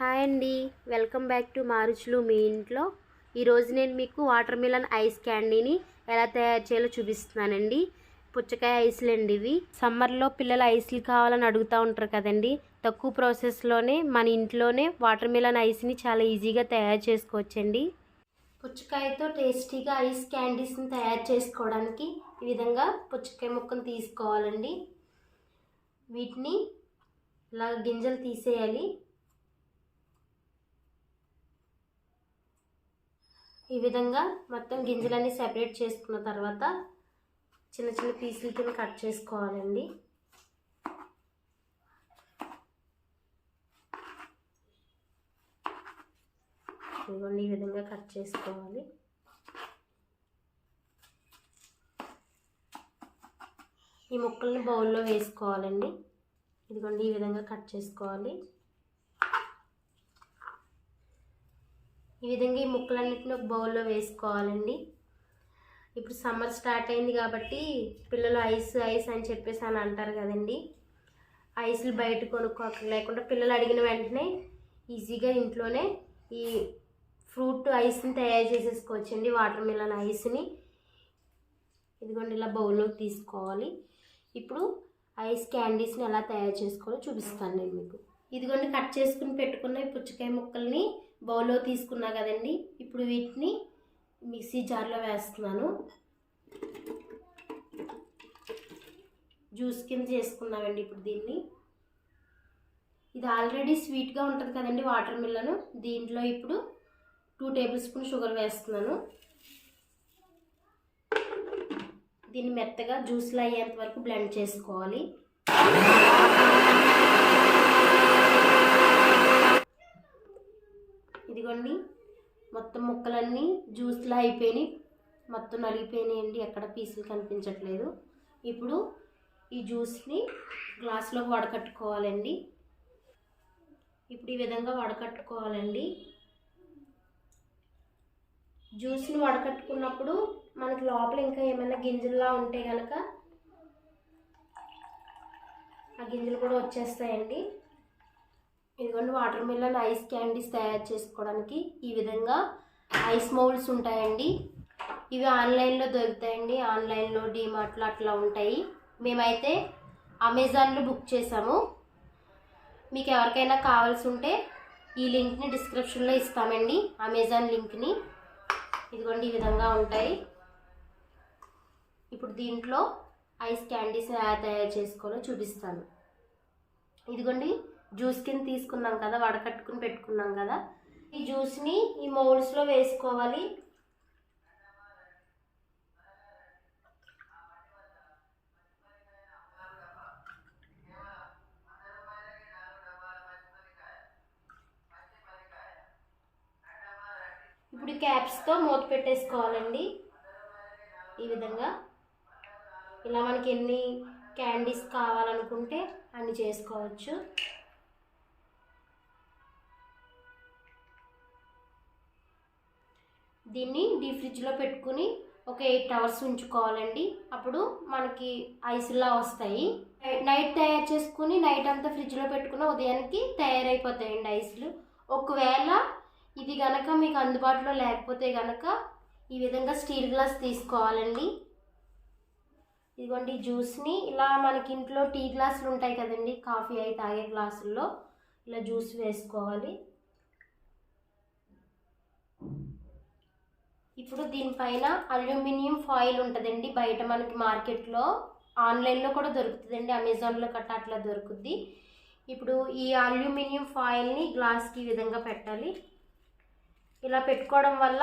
Hi అండి. Welcome back to మారుచులు మీ ఇంట్లో. ఈరోజు నేను మీకు వాటర్ మిలన్ ఐస్ క్యాండీని ఎలా తయారు చేయాలో చూపిస్తున్నానండి. పుచ్చకాయ ఐస్లు అండి ఇవి. సమ్మర్లో పిల్లలు ఐస్లు కావాలని అడుగుతూ ఉంటారు కదండి. తక్కువ ప్రాసెస్లోనే మన ఇంట్లోనే వాటర్ మిలన్ ఐస్ని చాలా ఈజీగా తయారు చేసుకోవచ్చండి. పుచ్చకాయతో టేస్టీగా ఐస్ క్యాండీస్ని తయారు చేసుకోవడానికి ఈ విధంగా పుచ్చకాయ ముక్కను తీసుకోవాలండి. వీటిని ఇలా గింజలు తీసేయాలి. ఈ విధంగా మొత్తం గింజలన్నీ సెపరేట్ చేసుకున్న తర్వాత చిన్న చిన్న పీసుల కింద కట్ చేసుకోవాలండి. ఇదిగోండి ఈ విధంగా కట్ చేసుకోవాలి. ఈ ముక్కల్ని బౌల్లో వేసుకోవాలండి. ఇదిగోండి ఈ విధంగా కట్ చేసుకోవాలి. ఈ విధంగా ఈ ముక్కలన్నిటిని ఒక బౌల్లో వేసుకోవాలండి. ఇప్పుడు సమ్మర్ స్టార్ట్ అయింది కాబట్టి పిల్లలు ఐస్ ఐస్ అని చెప్పేసి అని అంటారు కదండి. ఐస్లు బయట కొనుక్కోక లేకుండా పిల్లలు అడిగిన వెంటనే ఈజీగా ఇంట్లోనే ఈ ఫ్రూట్ ఐస్ని తయారు చేసేసుకోవచ్చండి వాటర్ మిలన్ ఐస్ని. ఇదిగోండి ఇలా బౌల్లోకి తీసుకోవాలి. ఇప్పుడు ఐస్ క్యాండీస్ని ఎలా తయారు చేసుకోవాలో చూపిస్తాను నేను మీకు. ఇదిగోండి కట్ చేసుకుని పెట్టుకున్న ఈ పుచ్చకాయ ముక్కల్ని బౌల్లో తీసుకున్నా కదండి. ఇప్పుడు వీటిని మిక్సీ జార్లో వేస్తున్నాను. జ్యూస్ కింద చేసుకున్నామండి ఇప్పుడు దీన్ని. ఇది ఆల్రెడీ స్వీట్గా ఉంటుంది కదండి వాటర్ మిల్లను. దీంట్లో ఇప్పుడు టూ టేబుల్ స్పూన్ షుగర్ వేస్తున్నాను. దీన్ని మెత్తగా జ్యూస్లో అయ్యేంత వరకు బ్లెండ్ చేసుకోవాలి. ఇదిగోండి మొత్తం ముక్కలన్నీ జ్యూస్లా అయిపోయినాయి. మొత్తం నలిగిపోయినాయండి ఎక్కడ పీసులు కనిపించట్లేదు. ఇప్పుడు ఈ జ్యూస్ని గ్లాస్లోకి వడకట్టుకోవాలండి. ఇప్పుడు ఈ విధంగా వడకట్టుకోవాలండి. జ్యూస్ని వడకట్టుకున్నప్పుడు మనకి లోపల ఇంకా ఏమైనా గింజల్లా ఉంటే కనుక ఆ గింజలు కూడా వచ్చేస్తాయండి. ఇదిగోండి వాటర్ మిలన్ ఐస్ క్యాండీస్ తయారు చేసుకోవడానికి ఈ విధంగా ఐస్ మౌల్డ్స్ ఉంటాయండి. ఇవి ఆన్లైన్లో దొరుకుతాయండి. ఆన్లైన్లో డీమార్ట్లో అట్లా ఉంటాయి. మేమైతే అమెజాన్లో బుక్ చేసాము మీకు ఎవరికైనా కావాల్సి ఉంటే ఈ లింక్ని డిస్క్రిప్షన్లో ఇస్తామండి. అమెజాన్ లింక్ని. ఇదిగోండి ఈ విధంగా ఉంటాయి. ఇప్పుడు దీంట్లో ఐస్ క్యాండీస్ ఎలా తయారు చేసుకోవాలో చూపిస్తాను. ఇదిగోండి జ్యూస్ కింద తీసుకున్నాం కదా వడకట్టుకుని పెట్టుకున్నాం కదా. ఈ జ్యూస్ని ఈ మౌల్డ్స్లో వేసుకోవాలి. ఇప్పుడు క్యాప్స్తో మూత పెట్టేసుకోవాలండి. ఈ విధంగా. ఇలా మనకి ఎన్ని క్యాండీస్ కావాలనుకుంటే అన్ని చేసుకోవచ్చు. దీన్ని డీ ఫ్రిడ్జ్లో పెట్టుకుని ఒక ఎయిట్ అవర్స్ ఉంచుకోవాలండి. అప్పుడు మనకి ఐస్లా వస్తాయి. నైట్ తయారు చేసుకుని నైట్ అంతా ఫ్రిడ్జ్లో పెట్టుకుని ఉదయానికి తయారైపోతాయండి ఐస్లు. ఒకవేళ ఇది గనక మీకు అందుబాటులో లేకపోతే గనక ఈ విధంగా స్టీల్ గ్లాస్ తీసుకోవాలండి. ఇదిగోండి జ్యూస్ని. ఇలా మనకి ఇంట్లో టీ గ్లాసులు ఉంటాయి కదండి కాఫీ అయి తాగే గ్లాసుల్లో ఇలా జ్యూస్ వేసుకోవాలి. ఇప్పుడు దీనిపైన అల్యూమినియం ఫాయిల్ ఉంటుందండి. బయట మనకి మార్కెట్లో ఆన్లైన్లో కూడా దొరుకుతుందండి. అమెజాన్లో కట్ట అట్లా దొరుకుద్ది. ఇప్పుడు ఈ అల్యూమినియం ఫాయిల్ని గ్లాస్కి ఈ విధంగా పెట్టాలి. ఇలా పెట్టుకోవడం వల్ల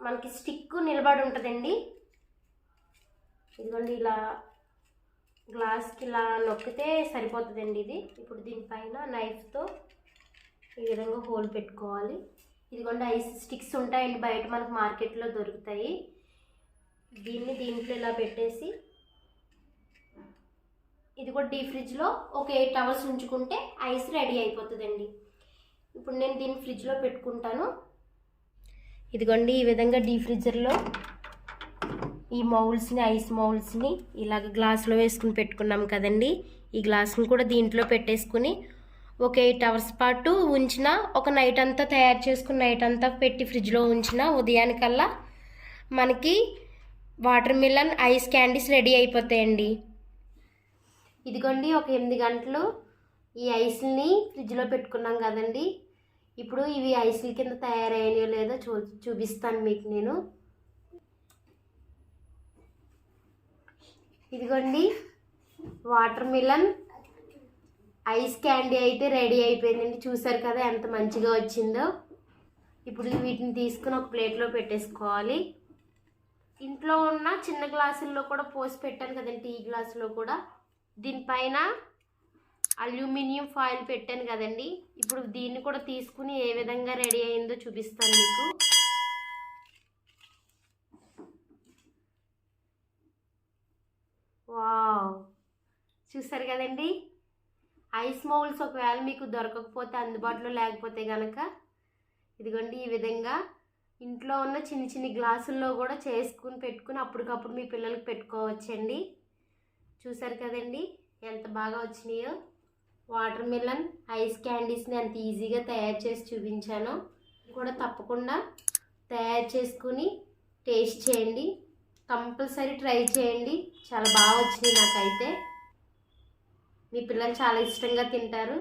మనకి స్టిక్ నిలబడి ఉంటుందండి. ఇదిగోండి ఇలా గ్లాస్కి ఇలా నొక్కితే సరిపోతుందండి ఇది. ఇప్పుడు దీనిపైన నైఫ్తో ఈ విధంగా హోల్ పెట్టుకోవాలి. ఇదిగోండి ఐస్ స్టిక్స్ ఉంటాయండి బయట మనకు మార్కెట్లో దొరుకుతాయి. దీన్ని దీంట్లో ఇలా పెట్టేసి ఇది కూడా డీ ఫ్రిడ్జ్లో ఒక ఎయిట్ అవర్స్ ఉంచుకుంటే ఐస్ రెడీ అయిపోతుందండి. ఇప్పుడు నేను దీన్ని ఫ్రిడ్జ్లో పెట్టుకుంటాను. ఇదిగోండి ఈ విధంగా డీ ఫ్రిడ్జర్లో ఈ మౌల్స్ని ఐస్ మౌల్స్ని ఇలాగ గ్లాస్లో వేసుకుని పెట్టుకున్నాం కదండి. ఈ గ్లాస్ని కూడా దీంట్లో పెట్టేసుకుని ఒక ఎయిట్ అవర్స్ పాటు ఉంచిన ఒక నైట్ అంతా తయారు చేసుకుని నైట్ అంతా పెట్టి ఫ్రిడ్జ్లో ఉంచిన ఉదయానికల్లా మనకి watermelon ice candies ready అయిపోతాయండి. ఇదిగోండి ఒక ఎనిమిది గంటలు ఈ ఐస్ని ఫ్రిడ్జ్లో పెట్టుకున్నాం కదండి. ఇప్పుడు ఇవి ఐస్ల కింద తయారయ్యాయో లేదో చూ చూపిస్తాను మీకు నేను. ఇదిగోండి వాటర్ మిలన్ ఐస్ క్యాండీ అయితే రెడీ అయిపోయిందండి. చూసారు కదా ఎంత మంచిగా వచ్చిందో. ఇప్పుడు వీటిని తీసుకుని ఒక ప్లేట్లో పెట్టేసుకోవాలి. ఇంట్లో ఉన్న చిన్న గ్లాసుల్లో కూడా పోసి పెట్టాను కదండి టీ గ్లాసులో కూడా. దీనిపైన అల్యూమినియం ఫాయిల్ పెట్టాను కదండి. ఇప్పుడు దీన్ని కూడా తీసుకుని ఏ విధంగా రెడీ అయిందో చూపిస్తాను మీకు. వావ్! చూసారు కదండి? ఐస్ మౌల్స్ ఒకవేళ మీకు దొరకకపోతే అందుబాటులో లేకపోతే కనుక ఇదిగోండి ఈ విధంగా ఇంట్లో ఉన్న చిన్న చిన్న గ్లాసుల్లో కూడా చేసుకుని పెట్టుకుని అప్పటికప్పుడు మీ పిల్లలకి పెట్టుకోవచ్చండి. చూసారు కదండి ఎంత బాగా వచ్చినాయో. వాటర్ మిలన్ ఐస్ క్యాండీస్ని ఎంత ఈజీగా తయారు చేసి చూపించాను. కూడా తప్పకుండా తయారు చేసుకుని టేస్ట్ చేయండి. కంపల్సరీ ట్రై చేయండి. చాలా బాగా వచ్చినాయి నాకైతే. మీ పిల్లలు చాలా ఇష్టంగా తింటారు.